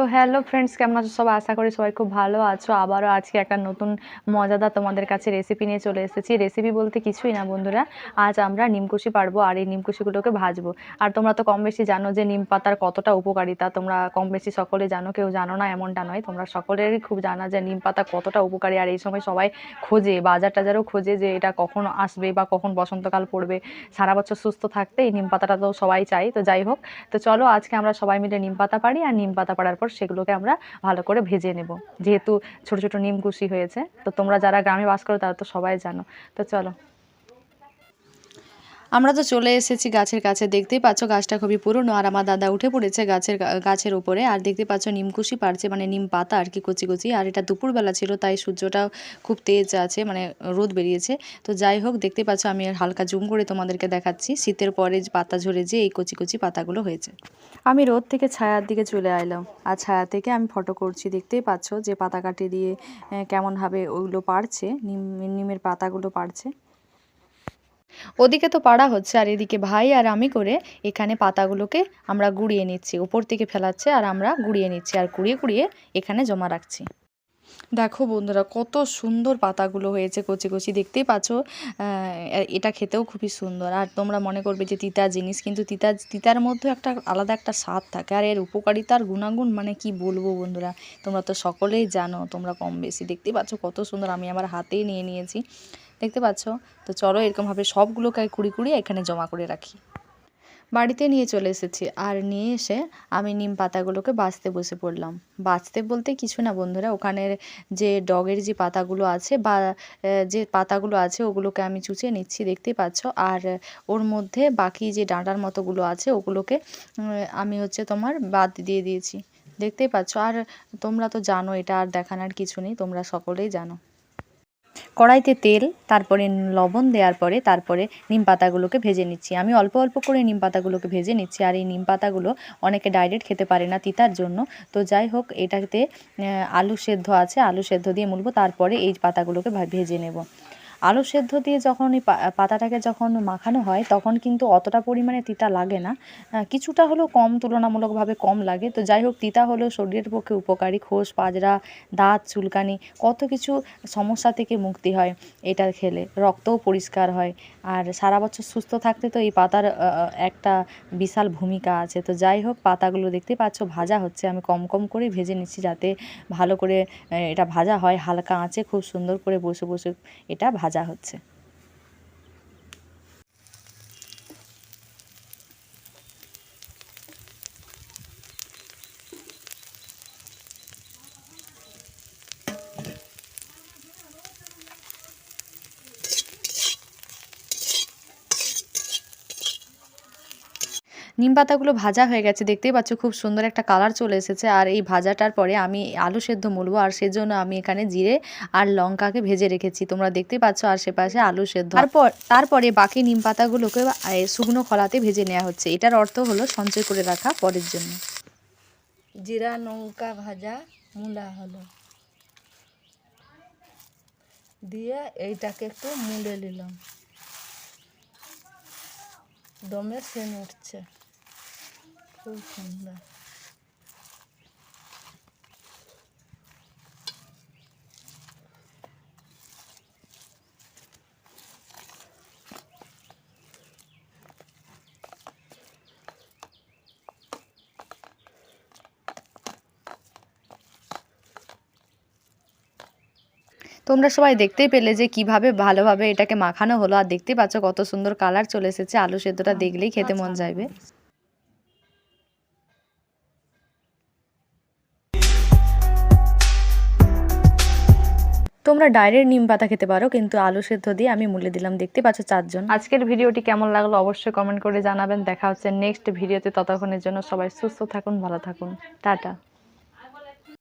তো hello friends কেমন আছো? সবাই আশা করি সবাই খুব ভালো আছো। আবারও আজকে একটা নতুন মজাদার তোমাদের কাছে রেসিপি নিয়ে চলে এসেছি। রেসিপি বলতে কিছুই না বন্ধুরা, আজ আমরা নিমকুশি পারব আর এই নিমকুশিগুলোকে ভাজবো। আর তোমরা তো কম বেশি জানো যে নিম পাতার কতটা উপকারিতা। তোমরা কম বেশি সকলে জানো, কেউ জানো না, এমনটা নয়। তোমরা সকলেরই খুব জানা যে নিম পাতা কতটা উপকারী। আর এই সময় সবাই খোঁজে বাজার টাজারও খোঁজে যে এটা কখন আসবে বা কখন বসন্তকাল পড়বে। সারা বছর সুস্থ থাকতে এই নিম পাতাটা তো সবাই চাই তো যাই হোক, তো চলো আজকে আমরা সবাই মিলে নিম পাতা পারি আর নিম পাতা পাড়ার পর সেগুলোকে আমরা ভালো করে ভেজে নেব। যেহেতু ছোট ছোট নিম কুশি হয়েছে, তো তোমরা যারা গ্রামে বাস করো তারা তো সবাই জানো। তো চলো। আমরা তো চলে এসেছি গাছের কাছে। দেখতেই পাচ্ছ গাছটা খুবই পুরনো আর আমার দাদা উঠে পড়েছে গাছের গাছের উপরে। আর দেখতে পাচ্ছ নিমকুশি পারছে মানে নিম পাতা আর কি কচি কচি। আর এটা দুপুরবেলা ছিল, তাই সূর্যটাও খুব তেজ আছে মানে রোদ বেরিয়েছে। তো যাই হোক, দেখতে পাচ্ছ আমি হালকা জুম করে তোমাদেরকে দেখাচ্ছি। শীতের পরে পাতা ঝরে যে এই কচি কচি পাতাগুলো হয়েছে। আমি রোদ থেকে ছায়ার দিকে চলে আইলাম। আর ছায়া থেকে আমি ফটো করছি। দেখতেই পাচ্ছ যে পাতা কাটি দিয়ে কেমনভাবে ওগুলো পারছে নিম নিমের পাতাগুলো পারছে ওদিকে তো পাড়া হচ্ছে, আর এদিকে ভাই আর আমি করে এখানে পাতাগুলোকে আমরা গুঁড়িয়ে নিচ্ছি। উপর থেকে ফেলাচ্ছে আর আমরা গুঁড়িয়ে নিচ্ছি আর কুড়িয়ে কুড়িয়ে এখানে জমা রাখছি। দেখো বন্ধুরা, কত সুন্দর পাতাগুলো হয়েছে, কচি কচি। দেখতেই পাচ্ছ এটা খেতেও খুবই সুন্দর। আর তোমরা মনে করবে যে তিতা জিনিস, কিন্তু তিতা, তিতার মধ্যে একটা আলাদা একটা স্বাদ থাকে। আর এর উপকারিতার গুণাগুণ মানে কি বলব বন্ধুরা? তোমরা তো সকলেই জানো, তোমরা কম বেশি। দেখতেই পাচ্ছ কত সুন্দর আমি আমার হাতেই নিয়ে নিয়েছি। দেখতে পাচ্ছ? তো চলো এরকমভাবে সবগুলোকে কুড়ি কুড়ি এখানে জমা করে রাখি। বাড়িতে নিয়ে চলে এসেছি। আর নিয়ে এসে আমি নিম পাতাগুলোকে বাছতে বসে পড়লাম। বাছতে বলতে কিছু না বন্ধুরা, ওখানের যে ডগের যে পাতাগুলো আছে বা যে পাতাগুলো আছে ওগুলোকে আমি চুচে নিচ্ছি, দেখতেই পাচ্ছ। আর ওর মধ্যে বাকি যে ডাঁটার মতোগুলো আছে ওগুলোকে আমি হচ্ছে তোমার বাদ দিয়ে দিয়েছি। দেখতেই পাচ্ছ। আর তোমরা তো জানো, এটা আর দেখানোর কিছু নেই। তোমরা সকলেই জানো। কড়াইতে তেল, তারপরে লবণ দেওয়ার পরে তারপরে নিম পাতাগুলোকে ভেজে নিচ্ছি। আমি অল্প অল্প করে নিম পাতাগুলোকে ভেজে নিচ্ছি আর এই নিম পাতাগুলো অনেকে ডাইরেক্ট খেতে পারে না তিতার জন্য। তো যাই হোক, এটাতে আলু সেদ্ধ আছে, আলু সেদ্ধ দিয়ে মুলবো তারপরে এই পাতাগুলোকে ভেজে নেব। আলু সেদ্ধ দিয়ে যখন এই পাতাটাকে যখন মাখানো হয়, তখন কিন্তু অতটা পরিমাণে তিতা লাগে না। কিছুটা হলেও কম, তুলনামূলকভাবে কম লাগে। তো যাই হোক, তিতা হলেও শরীরের পক্ষে উপকারী। খোস, পাজরা, দাঁত, চুলকানি, কত কিছু সমস্যা থেকে মুক্তি হয় এটা খেলে। রক্তও পরিষ্কার হয়। আর সারা বছর সুস্থ থাকতে তো এই পাতার একটা বিশাল ভূমিকা আছে। তো যাই হোক, পাতাগুলো দেখতে পাচ্ছ, ভাজা হচ্ছে। আমি কম কম করে ভেজে নিচ্ছি যাতে ভালো করে এটা ভাজা হয়। হালকা আঁচে খুব সুন্দর করে বসে বসে এটা ভাজা হচ্ছে। নিম পাতাগুলো ভাজা হয়ে গেছে, দেখতেই পাচ্ছ খুব সুন্দর একটা কালার চলে এসেছে। আর এই ভাজাটার পরে আমি আলু সেদ্ধ মুলবো আর সেজন্য আমি এখানে জিরে আর লঙ্কাকে ভেজে রেখেছি। তোমরা দেখতেই পাচ্ছ আশেপাশে আলু সেদ্ধ। তারপর, তারপরে বাকি নিম পাতাগুলোকে শুকনো খলাতে ভেজে নেওয়া হচ্ছে। এটার অর্থ হলো সঞ্চয় করে রাখা পরের জন্য। জিরা, লঙ্কা ভাজা, মূলা হলো। দিয়ে এইটাকে একটু মুড়ে নিলাম। দমে সেন উঠছে। খুব সুন্দর। তোমরা সবাই দেখতেই পেলে যে কীভাবে ভালোভাবে এটাকে মাখানো হলো আর দেখতে পাচ্ছ কত সুন্দর কালার চলে এসেছে আলু সেদ্ধটা দেখলেই খেতে মন চাইবে। তোমরা ডাইরেক্ট নিম পাতা খেতে পারো, কিন্তু আলু সেদ্ধ দিয়ে আমি মূল্যে দিলাম। দেখতে পাচ্ছ চারজন। আজকের ভিডিওটি কেমন লাগল অবশ্যই কমেন্ট করে জানাবেন। দেখা হচ্ছে নেক্সট ভিডিওতে। ততক্ষণের জন্য সবাই সুস্থ থাকুন, ভালো থাকুন। টাটা।